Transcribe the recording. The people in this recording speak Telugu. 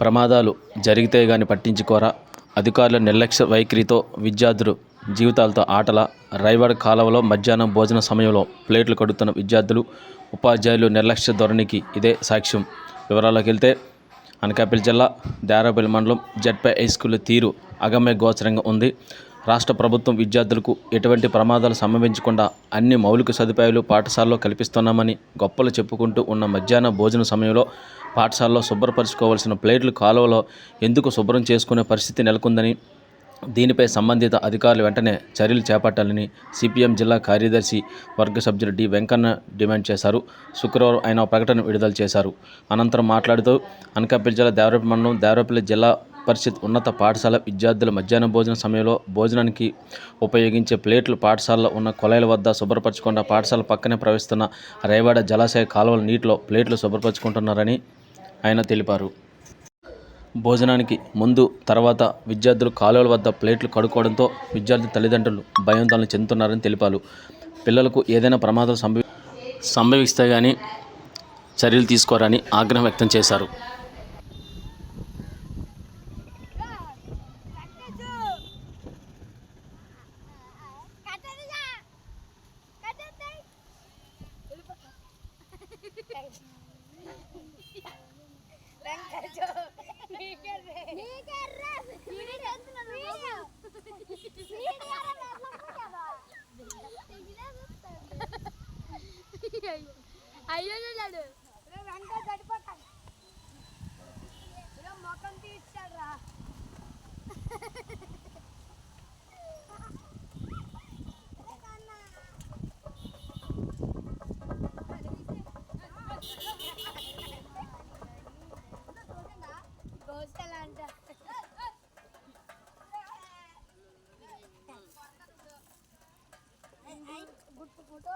ప్రమాదాలు జరిగితే గాని పట్టించుకోరా. అధికారుల నిర్లక్ష్య వైఖరితో విద్యార్థులు జీవితాలతో ఆటల రైవాడ కాలువలో మధ్యాహ్నం భోజన సమయంలో ప్లేట్లు కడుతున్న విద్యార్థులు ఉపాధ్యాయులు నిర్లక్ష్య ధోరణికి ఇదే సాక్ష్యం. వివరాల్లోకి వెళ్తే అనకాపల్లి జిల్లా దేరాపల్లి మండలం జడ్పై హై స్కూల్ తీరు అగమ్య గోచరంగా ఉంది. రాష్ట్ర ప్రభుత్వం విద్యార్థులకు ఎటువంటి ప్రమాదాలు సంభవించకుండా అన్ని మౌలిక సదుపాయాలు పాఠశాలలో కల్పిస్తున్నామని గొప్పలు చెప్పుకుంటూ ఉన్న మధ్యాహ్న భోజన సమయంలో పాఠశాలలో శుభ్రపరచుకోవాల్సిన ప్లేట్లు కాలువలో ఎందుకు శుభ్రం చేసుకునే పరిస్థితి నెలకొందని దీనిపై సంబంధిత అధికారులు వెంటనే చర్యలు చేపట్టాలని సిపిఎం జిల్లా కార్యదర్శి వర్గ సభ్యులు డి వెంకన్న డిమాండ్ చేశారు. శుక్రవారం ఆయన ప్రకటన విడుదల చేశారు. అనంతరం మాట్లాడుతూ అనకాపల్లి జిల్లా దేవరపల్లి మండలం దేవరపల్లి జిల్లా పరిషత్ ఉన్నత పాఠశాల విద్యార్థుల మధ్యాహ్న భోజన సమయంలో భోజనానికి ఉపయోగించే ప్లేట్లు పాఠశాలలో ఉన్న కొలైల వద్ద శుభ్రపరచకుండా పాఠశాల పక్కనే ప్రవహిస్తున్న రేవాడ జలాశయ కాలువల నీటిలో ప్లేట్లు శుభ్రపరచుకుంటున్నారని ఆయన తెలిపారు. భోజనానికి ముందు తర్వాత విద్యార్థులు కాలువల వద్ద ప్లేట్లు కడుక్కోవడంతో విద్యార్థి తల్లిదండ్రులు భయాందోళన చెందుతున్నారని తెలిపారు. పిల్లలకు ఏదైనా ప్రమాదం సంభవి సంభవిస్తే కానీ చర్యలు తీసుకోరని ఆగ్రహం వ్యక్తం చేశారు. అయ్యో లేడు వెంకట చడిపోతాడు మొఖం తీస్తాడు రా గుట్టు ఫోటో